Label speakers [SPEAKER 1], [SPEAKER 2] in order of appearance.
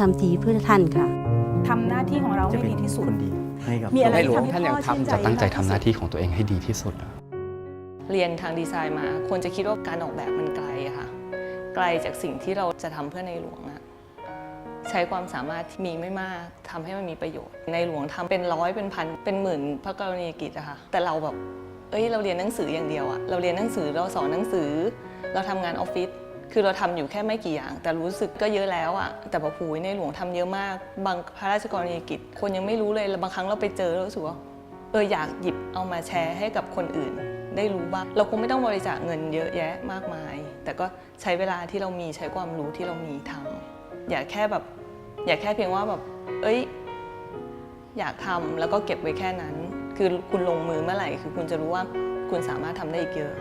[SPEAKER 1] ทำทีเพื่อท่านค่ะ
[SPEAKER 2] ทำหน้าที่ของเรา
[SPEAKER 3] จะ
[SPEAKER 2] ให้
[SPEAKER 3] เป็น
[SPEAKER 2] ดีที่สุด
[SPEAKER 3] คนดีให้กับ
[SPEAKER 2] มีอะไร
[SPEAKER 4] ในหลวง
[SPEAKER 2] ที่
[SPEAKER 4] ท่านยัง
[SPEAKER 2] ทำให้พ่อ
[SPEAKER 4] ทำ
[SPEAKER 2] ชื่นใจ
[SPEAKER 4] จะตั้งใจทำหน้าที่ของตัวเองให้ดีที่สุดอะ
[SPEAKER 5] เรียนทางดีไซน์มา ควรจะคิดว่าการออกแบบมันไกลอะค่ะ ไกลจากสิ่งที่เราจะทำเพื่อในหลวงอะใช้ความสามารถที่มีไม่มากทำให้มันมีประโยชน์ ในหลวงทำเป็นร้อยเป็นพันเป็นหมื่นพระกรณียกิจอะค่ะ แต่เราแบบ เอ้ยเราเรียนหนังสืออย่างเดียวอะเราเรียนหนังสือเราสอนหนังสือ เราทำงานออฟฟิศ คือเราทำอยู่แค่ไม่กี่อย่าง แต่รู้สึกก็เยอะแล้วอะแต่พอผูในหลวงทำเยอะมาก บางพระราชกรณียกิจ คนยังไม่รู้เลยแล้วบางครั้งเราไปเจอแล้วรู้สึกว่าเอออยากหยิบเอามาแชร์ให้กับคนอื่น ได้รู้บ้างเราคงไม่ต้องบริจาคเงินเยอะแยะมากมาย แต่ก็ใช้เวลาที่เรามีใช้ความรู้ที่เรามีทำอย่าแค่แบบอย่าแค่เพียงว่าแบบ เอ้ย อยากทำแล้วก็เก็บไว้แค่นั้น คือคุณลงมือเมื่อไหร่ คือคุณจะรู้ว่าคุณสามารถทำได้อีกเยอะ